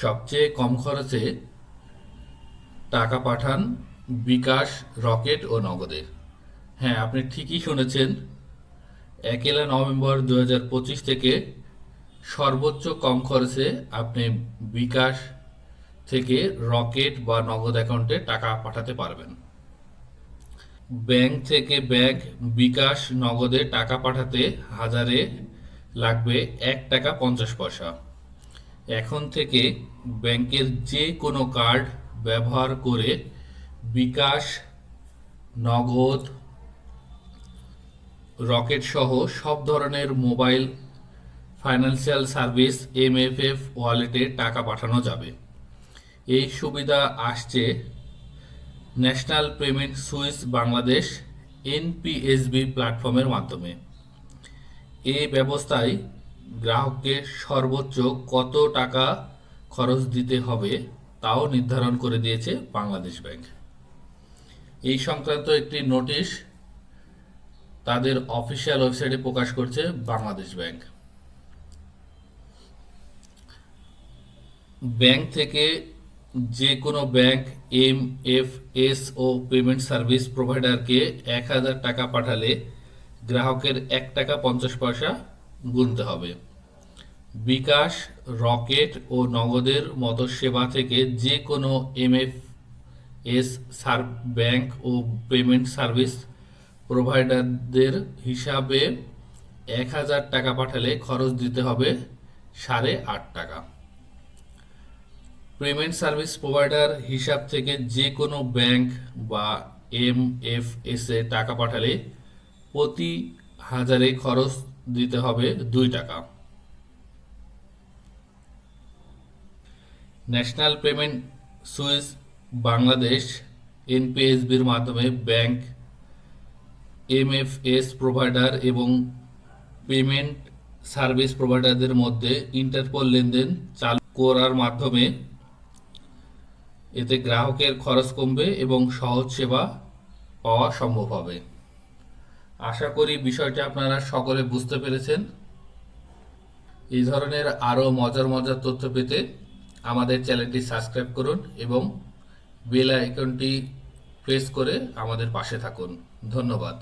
সবচেয়ে কম খরচে টাকা পাঠান বিকাশ, রকেট ও নগদে। হ্যাঁ আপনি ঠিকই শুনেছেন। একেলা নভেম্বর দু হাজার পঁচিশ থেকে সর্বোচ্চ কম খরচে আপনি বিকাশ থেকে রকেট বা নগদ অ্যাকাউন্টে টাকা পাঠাতে পারবেন। ব্যাংক থেকে ব্যাংক বিকাশ, নগদে টাকা পাঠাতে হাজারে লাগবে এক টাকা পঞ্চাশ পয়সা। এখন থেকে ব্যাংকের যে কোনো কার্ড ব্যবহার করে বিকাশ, নগদ, রকেট সহ সব ধরনের মোবাইল, ফাইন্যান্সিয়াল সার্ভিস, এমএফএফ ওয়ালেটে টাকা পাঠানো যাবে। এই সুবিধা আসছে national payment switch Bangladesh NPSB প্ল্যাটফর্মের মাধ্যমে। এই ব্যবস্থায় গ্রাহককে সর্বোচ্চ কত টাকা খরচ দিতে হবে তাও নির্ধারণ করে দিয়েছে বাংলাদেশ ব্যাংক। এই সংক্রান্ত একটি নোটিশ তাদের অফিসিয়াল ওয়েবসাইটে প্রকাশ করছে বাংলাদেশ ব্যাংক। ব্যাংক থেকে যে কোনো ব্যাংক, এম এফ এস ও পেমেন্ট সার্ভিস প্রোভাইডারকে এক হাজার টাকা পাঠালে গ্রাহকের এক টাকা পঞ্চাশ পয়সা গুনতে হবে। বিকাশ, রকেট ও নগদের মতো সেবা থেকে যে কোনো এমএফ, এস সার, ব্যাংক ও পেমেন্ট সার্ভিস প্রোভাইডারদের হিসাবে এক হাজার টাকা পাঠালে খরচ দিতে হবে সাড়ে আট টাকা। পেমেন্ট সার্ভিস প্রোভাইডার হিসাব থেকে যে কোনো ব্যাংক বা এম এফ এস টাকা পাঠালে প্রতি হাজারে খরচ দিতে হবে দুই টাকা। ন্যাশনাল পেমেন্ট সুইস বাংলাদেশ এনপিএসবির মাধ্যমে ব্যাংক এমএফএস প্রোভাইডার এবং পেমেন্ট সার্ভিস প্রোভাইডারদের মধ্যে ইন্টারপোল লেনদেন চালু করার মাধ্যমে এতে গ্রাহকের খরচ কমবে এবং সহজ সেবা পাওয়া সম্ভব হবে। আশা করি বিষয়টি আপনারা সকলে বুঝতে পেরেছেন। এই ধরনের আরও মজার মজার তথ্য পেতে আমাদের চ্যানেলটি সাবস্ক্রাইব করুন এবং বেল আইকনটি প্রেস করে আমাদের পাশে থাকুন। ধন্যবাদ।